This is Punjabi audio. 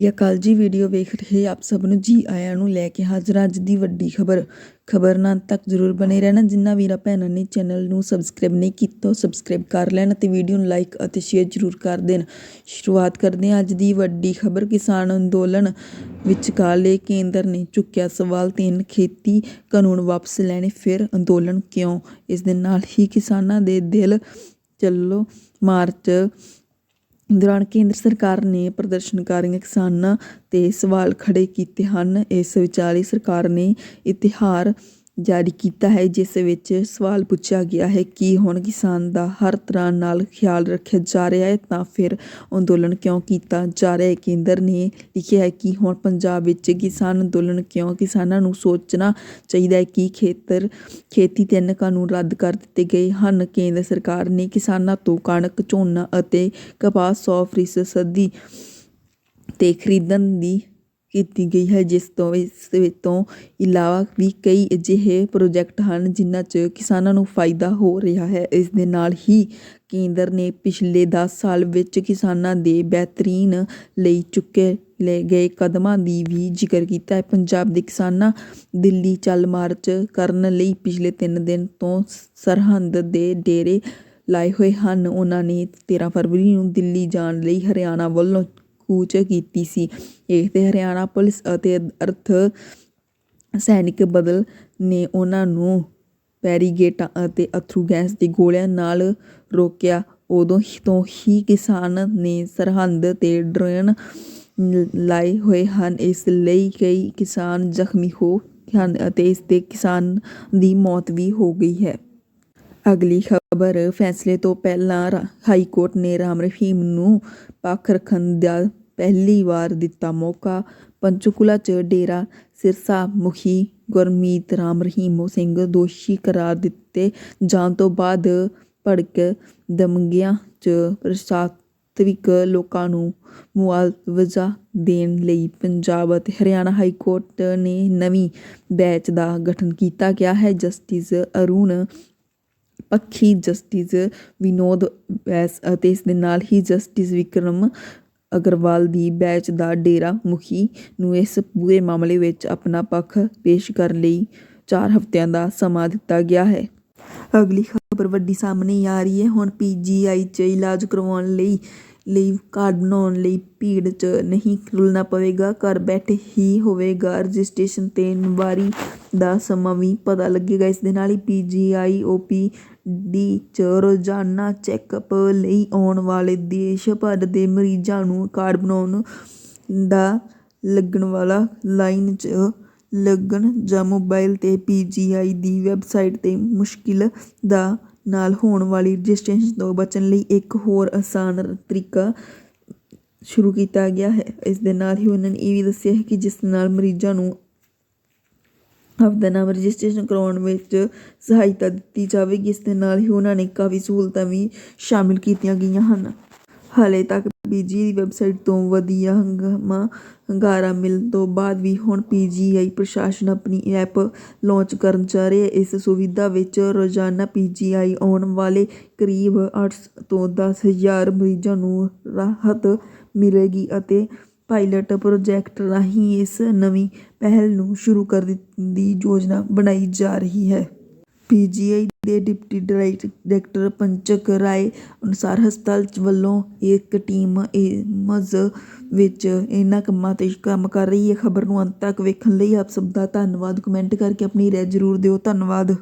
ਸਤਿ ਅਕਾਲ ਜੀ ਵੀਡੀਓ ਵੇਖ ਰਹੇ ਆਪ ਸਭ ਨੂੰ ਜੀ ਆਇਆਂ ਨੂੰ ਲੈ ਕੇ ਹਾਜ਼ਰ ਅੱਜ ਦੀ ਵੱਡੀ ਖਬਰ ਖਬਰ ਨਾਲ ਤੱਕ ਜ਼ਰੂਰ ਬਣੇ ਰਹਿਣਾ। ਜਿੰਨਾ ਵੀਰਾਂ ਭੈਣਾਂ ਨੇ ਚੈਨਲ ਨੂੰ ਸਬਸਕ੍ਰਾਈਬ ਨਹੀਂ ਕੀਤਾ, ਉਹ ਸਬਸਕ੍ਰਾਈਬ ਕਰ ਲੈਣ ਅਤੇ ਵੀਡੀਓ ਨੂੰ ਲਾਈਕ ਅਤੇ ਸ਼ੇਅਰ ਜ਼ਰੂਰ ਕਰ ਦੇਣ। ਸ਼ੁਰੂਆਤ ਕਰਦੇ ਹਾਂ ਅੱਜ ਦੀ ਵੱਡੀ ਖਬਰ। ਕਿਸਾਨ ਅੰਦੋਲਨ ਵਿਚਕਾਲੇ ਕੇਂਦਰ ਨੇ ਚੁੱਕਿਆ ਸਵਾਲ ਤਿੰਨ ਖੇਤੀ ਕਾਨੂੰਨ ਵਾਪਸ ਲੈਣੇ, ਫਿਰ ਅੰਦੋਲਨ ਕਿਉਂ? ਇਸ ਦੇ ਨਾਲ ਹੀ ਕਿਸਾਨਾਂ ਦੇ ਦਿਲ ਚੱਲੋ ਮਾਰਚ ਦੌਰਾਨ ਕੇਂਦਰ ਸਰਕਾਰ ਨੇ ਪ੍ਰਦਰਸ਼ਨਕਾਰੀਆਂ ਕਿਸਾਨਾਂ ਤੇ ਸਵਾਲ ਖੜੇ ਕੀਤੇ ਹਨ। ਇਸ ਵਿਚਾਲੇ ਸਰਕਾਰ ਨੇ ਇਤਿਹਾਰ ਜਾਰੀ ਕੀਤਾ ਹੈ, ਜਿਸ ਵਿੱਚ ਸਵਾਲ ਪੁੱਛਿਆ ਗਿਆ ਹੈ ਕਿ ਹੁਣ ਕਿਸਾਨ ਦਾ ਹਰ ਤਰ੍ਹਾਂ ਨਾਲ ਖਿਆਲ ਰੱਖਿਆ ਜਾ ਰਿਹਾ ਹੈ, ਤਾਂ ਫਿਰ ਅੰਦੋਲਨ ਕਿਉਂ ਕੀਤਾ ਜਾ ਰਿਹਾ ਹੈ? ਕੇਂਦਰ ਨੇ ਲਿਖਿਆ ਹੈ ਕਿ ਹੁਣ ਪੰਜਾਬ ਵਿੱਚ ਕਿਸਾਨ ਅੰਦੋਲਨ ਕਿਉਂ ਕਿਸਾਨਾਂ ਨੂੰ ਸੋਚਣਾ ਚਾਹੀਦਾ ਹੈ ਕਿ ਖੇਤਰ, ਖੇਤੀ ਤਿੰਨ ਕਾਨੂੰਨ ਰੱਦ ਕਰ ਦਿੱਤੇ ਗਏ ਹਨ। ਕੇਂਦਰ ਸਰਕਾਰ ਨੇ ਕਿਸਾਨਾਂ ਤੋਂ ਕਣਕ, ਝੋਨਾ ਅਤੇ ਕਪਾਹ 100% ਸਦੀ ਤੇ ਖਰੀਦਣ ਦੀ ਕੀਤੀ ਗਈ ਹੈ, ਜਿਸ ਤੋਂ ਇਸ ਵਿੱਚ ਤੋਂ ਇਲਾਵਾ ਵੀ ਕਈ ਅਜਿਹੇ ਪ੍ਰੋਜੈਕਟ ਹਨ ਜਿਨ੍ਹਾਂ 'ਚ ਕਿਸਾਨਾਂ ਨੂੰ ਫਾਇਦਾ ਹੋ ਰਿਹਾ ਹੈ। ਇਸ ਦੇ ਨਾਲ ਹੀ ਕੇਂਦਰ ਨੇ ਪਿਛਲੇ ਦਸ ਸਾਲ ਵਿੱਚ ਕਿਸਾਨਾਂ ਦੇ ਬਿਹਤਰੀਨ ਲਈ ਚੁੱਕੇ ਲਏ ਗਏ ਕਦਮਾਂ ਦੀ ਵੀ ਜ਼ਿਕਰ ਕੀਤਾ ਹੈ। ਪੰਜਾਬ ਦੇ ਕਿਸਾਨਾਂ ਦਿੱਲੀ ਚੱਲ ਮਾਰਚ ਕਰਨ ਲਈ ਪਿਛਲੇ 3 ਦਿਨ ਤੋਂ ਸਰਹੰਦ ਦੇ ਡੇਰੇ ਲਾਏ ਹੋਏ ਹਨ। ਉਹਨਾਂ ਨੇ 13 ਫਰਵਰੀ ਨੂੰ ਦਿੱਲੀ ਜਾਣ ਲਈ ਹਰਿਆਣਾ ਵੱਲੋਂ ਕੂਚ ਕੀਤੀ ਸੀ। ਇਹ ਤੇ ਹਰਿਆਣਾ ਪੁਲਿਸ ਅਤੇ ਅਰਥ ਸੈਨਿਕ ਬਦਲ ਨੇ ਉਹਨਾਂ ਨੂੰ ਬੈਰੀਗੇਟਾਂ ਅਤੇ ਅਥਰੂ ਗੈਸ ਦੀ ਗੋਲਿਆਂ ਨਾਲ ਰੋਕਿਆ। ਉਦੋਂ ਤੋਂ ਹੀ ਕਿਸਾਨ ਨੇ ਸਰਹੰਦ ਤੇ ਡਰੇਨ ਲਾਏ ਹੋਏ ਹਨ। ਇਸ ਲਈ ਕਈ ਕਿਸਾਨ ਜ਼ਖਮੀ ਹੋ ਹਨ ਅਤੇ ਇਸ ਦੇ ਕਿਸਾਨ ਦੀ ਮੌਤ ਵੀ ਹੋ ਗਈ ਹੈ। ਅਗਲੀ ਖਬਰ, ਫੈਸਲੇ ਤੋਂ ਪਹਿਲਾਂ ਹਾਈ ਕੋਰਟ ਨੇ ਰਾਮ ਰਹੀਮ ਨੂੰ ਪੱਖ ਰੱਖਣ ਦਾ ਪਹਿਲੀ ਵਾਰ ਦਿੱਤਾ ਮੌਕਾ। ਪੰਚਕੂਲਾ 'ਚ ਡੇਰਾ ਸਿਰਸਾ ਮੁਖੀ ਗੁਰਮੀਤ ਰਾਮ ਰਹੀਮ ਸਿੰਘ ਦੋਸ਼ੀ ਕਰਾਰ ਦਿੱਤੇ ਜਾਣ ਤੋਂ ਬਾਅਦ ਭੜਕ ਦਮੰਗਿਆਂ 'ਚ ਪ੍ਰਸ਼ਾਸਨਿਕ ਲੋਕਾਂ ਨੂੰ ਮੁਆਵਜ਼ਾ ਦੇਣ ਲਈ ਪੰਜਾਬ ਅਤੇ ਹਰਿਆਣਾ ਹਾਈ ਕੋਰਟ ਨੇ ਨਵੀਂ ਬੈਂਚ ਦਾ ਗਠਨ ਕੀਤਾ ਗਿਆ ਹੈ। ਜਸਟਿਸ ਅਰੁਣ ਪੱਖੀ ਜਸਟਿਸ ਵਿਨੋਦ ਬੈਸ ਅਤੇ ਇਸ ਦੇ ਨਾਲ ਹੀ ਜਸਟਿਸ ਵਿਕਰਮ ਅਗਰਵਾਲ ਦੀ ਬੈਂਚ ਦਾ ਡੇਰਾ ਮੁਖੀ ਨੂੰ ਇਸ ਪੂਰੇ ਮਾਮਲੇ ਵਿੱਚ ਆਪਣਾ ਪੱਖ ਪੇਸ਼ ਕਰਨ ਲਈ 4 ਹਫ਼ਤਿਆਂ ਦਾ ਸਮਾਂ ਦਿੱਤਾ ਗਿਆ ਹੈ। ਅਗਲੀ ਖਬਰ ਵੱਡੀ ਸਾਹਮਣੇ ਆ ਰਹੀ ਹੈ। ਹੁਣ ਪੀਜੀਆਈ 'ਚ ਇਲਾਜ ਕਰਵਾਉਣ ਲਈ ਲਈ ਕਾਰਡ ਬਣਾਉਣ ਲਈ ਭੀੜ 'ਚ ਨਹੀਂ ਰੁਲਣਾ ਪਵੇਗਾ, ਘਰ ਬੈਠੇ ਹੀ ਹੋਵੇਗਾ। ਰਜਿਸਟ੍ਰੇਸ਼ਨ ਤੇ ਵਾਰੀ ਦਾ ਸਮਾਂ ਵੀ ਪਤਾ ਲੱਗੇਗਾ। ਇਸ ਦੇ ਨਾਲ ਹੀ ਪੀ ਜੀ ਆਈ ਓ ਪੀ ਡੀ 'ਚ ਰੋਜ਼ਾਨਾ ਚੈੱਕਅਪ ਲਈ ਆਉਣ ਵਾਲੇ ਦੇਸ਼ ਭਰ ਦੇ ਮਰੀਜ਼ਾਂ ਨੂੰ ਕਾਰਡ ਬਣਾਉਣ ਦਾ ਲੱਗਣ ਵਾਲਾ ਲਾਈਨ 'ਚ ਲੱਗਣ ਜਾਂ ਮੋਬਾਈਲ ਤੇ ਪੀ ਜੀ ਆਈ ਦੀ ਵੈੱਬਸਾਈਟ ਤੇ ਮੁਸ਼ਕਿਲ ਦਾ ਨਾਲ ਹੋਣ ਵਾਲੀ ਰਜਿਸਟ੍ਰੇਸ਼ਨ ਤੋਂ ਬਚਣ ਲਈ ਇੱਕ ਹੋਰ ਆਸਾਨ ਤਰੀਕਾ ਸ਼ੁਰੂ ਕੀਤਾ ਗਿਆ ਹੈ। ਇਸ ਦੇ ਨਾਲ ਹੀ ਉਹਨਾਂ ਨੇ ਇਹ ਵੀ ਦੱਸਿਆ ਹੈ ਕਿ ਜਿਸ ਨਾਲ ਮਰੀਜ਼ਾਂ ਨੂੰ ਆਪਦਾ ਨਾਮ ਰਜਿਸਟ੍ਰੇਸ਼ਨ ਕਰਾਉਣ ਵਿੱਚ ਸਹਾਇਤਾ ਦਿੱਤੀ ਜਾਵੇਗੀ, ਇਸ ਦੇ ਨਾਲ ਹੀ ਉਹਨਾਂ ਨੇ ਕਾਫੀ ਸਹੂਲਤਾਂ ਵੀ ਸ਼ਾਮਿਲ ਕੀਤੀਆਂ ਗਈਆਂ ਹਨ। ਹਾਲੇ ਤੱਕ ਪੀਜੀ ਦੀ ਵੈੱਬਸਾਈਟ ਤੋਂ ਵਧੀਆ ਹੰਗਾਮਾ, ਹੰਗਾਰਾ ਮਿਲਣ ਤੋਂ ਬਾਅਦ ਵੀ ਹੁਣ ਪੀਜੀਆਈ ਪ੍ਰਸ਼ਾਸਨ ਆਪਣੀ ਐਪ ਲਾਂਚ ਕਰਨ ਜਾ ਰਿਹਾ। ਹੈ ਇਸ ਸੁਵਿਧਾ ਵਿੱਚ ਰੋਜ਼ਾਨਾ ਪੀਜੀਆਈ ਆਉਣ ਵਾਲੇ ਕਰੀਬ 8 ਤੋਂ 10000 ਮਰੀਜ਼ਾਂ ਨੂੰ ਰਾਹਤ ਮਿਲੇਗੀ ਅਤੇ ਪਾਇਲਟ ਪ੍ਰੋਜੈਕਟ ਰਾਹੀਂ ਇਸ ਨਵੀਂ ਪਹਿਲ ਨੂੰ ਸ਼ੁਰੂ ਕਰਨ ਦੀ ਯੋਜਨਾ ਬਣਾਈ ਜਾ ਰਹੀ ਹੈ। ਪੀਜੀਆਈ ਦੇ ਡਿਪਟੀ ਡਾਇਰੈਕਟਰ ਪੰਚਕ ਰਾਏ ਅਨੁਸਾਰ ਹਸਪਤਾਲ ਵੱਲੋਂ ਇੱਕ ਟੀਮ ਏਮਜ਼ ਵਿੱਚ ਇਹਨਾਂ ਕੰਮਾਂ ਤੇ ਕੰਮ ਕਰ ਰਹੀ ਹੈ। ਖਬਰ ਨੂੰ ਅੰਤ ਤੱਕ ਵੇਖਣ ਲਈ ਆਪ ਸਭ ਦਾ ਧੰਨਵਾਦ। ਕਮੈਂਟ ਕਰਕੇ ਆਪਣੀ ਰਾਏ ਜ਼ਰੂਰ ਦਿਓ। ਧੰਨਵਾਦ।